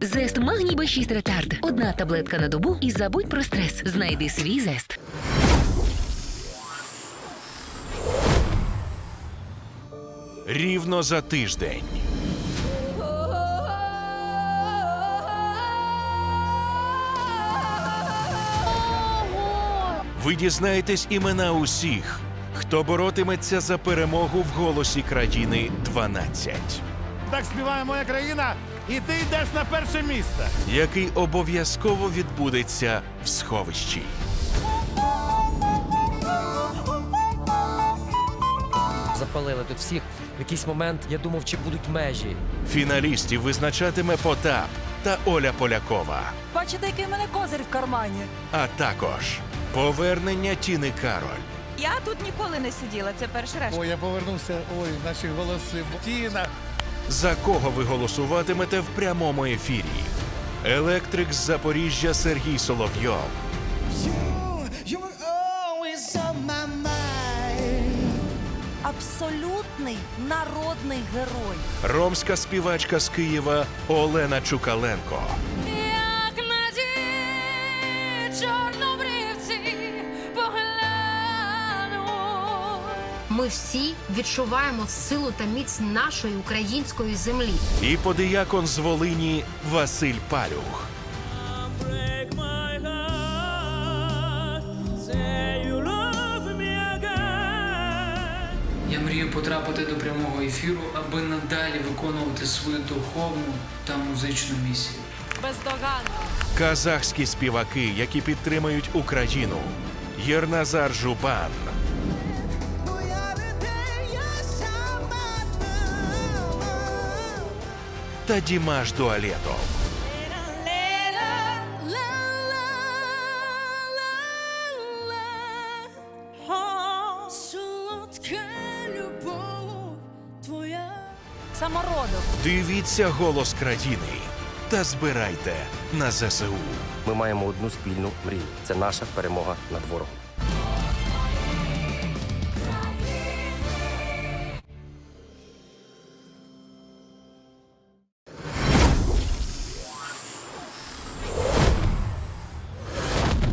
Зест Магній Б6 Ретард. Одна таблетка на добу і забудь про стрес. Знайди свій зест. Рівно за тиждень. Ви дізнаєтесь імена усіх, хто боротиметься за перемогу в голосі країни 12, Так співає моя країна, і ти йдеш на перше місце. який обов'язково відбудеться в сховищі. Запалили тут всіх. В якийсь момент я думав, чи будуть межі. Фіналістів визначатиме Потап та Оля Полякова, Бачите, який в мене козир в кармані. а також повернення Тіни Кароль. Я тут ніколи не сиділа, це перший раз. Ой, я повернувся. Ой, наші голоси. Тіна. За кого ви голосуватимете в прямому ефірі? Електрик з Запоріжжя Сергій Соловйов. Абсолютний народний герой. ромська співачка з Києва Олена Чукаленко Ми всі відчуваємо силу та міць нашої української землі. і подиякон з Волині Василь Палюх. Я мрію потрапити до прямого ефіру, аби надалі виконувати свою духовну та музичну місію. Бездоганно. Казахські співаки, які підтримують Україну. Єрназар Жубан, та Дімаш Дуалєтов. Самородок. Дивіться голос країни та збирайте на ЗСУ. Ми маємо одну спільну мрію. Це наша перемога над ворогом.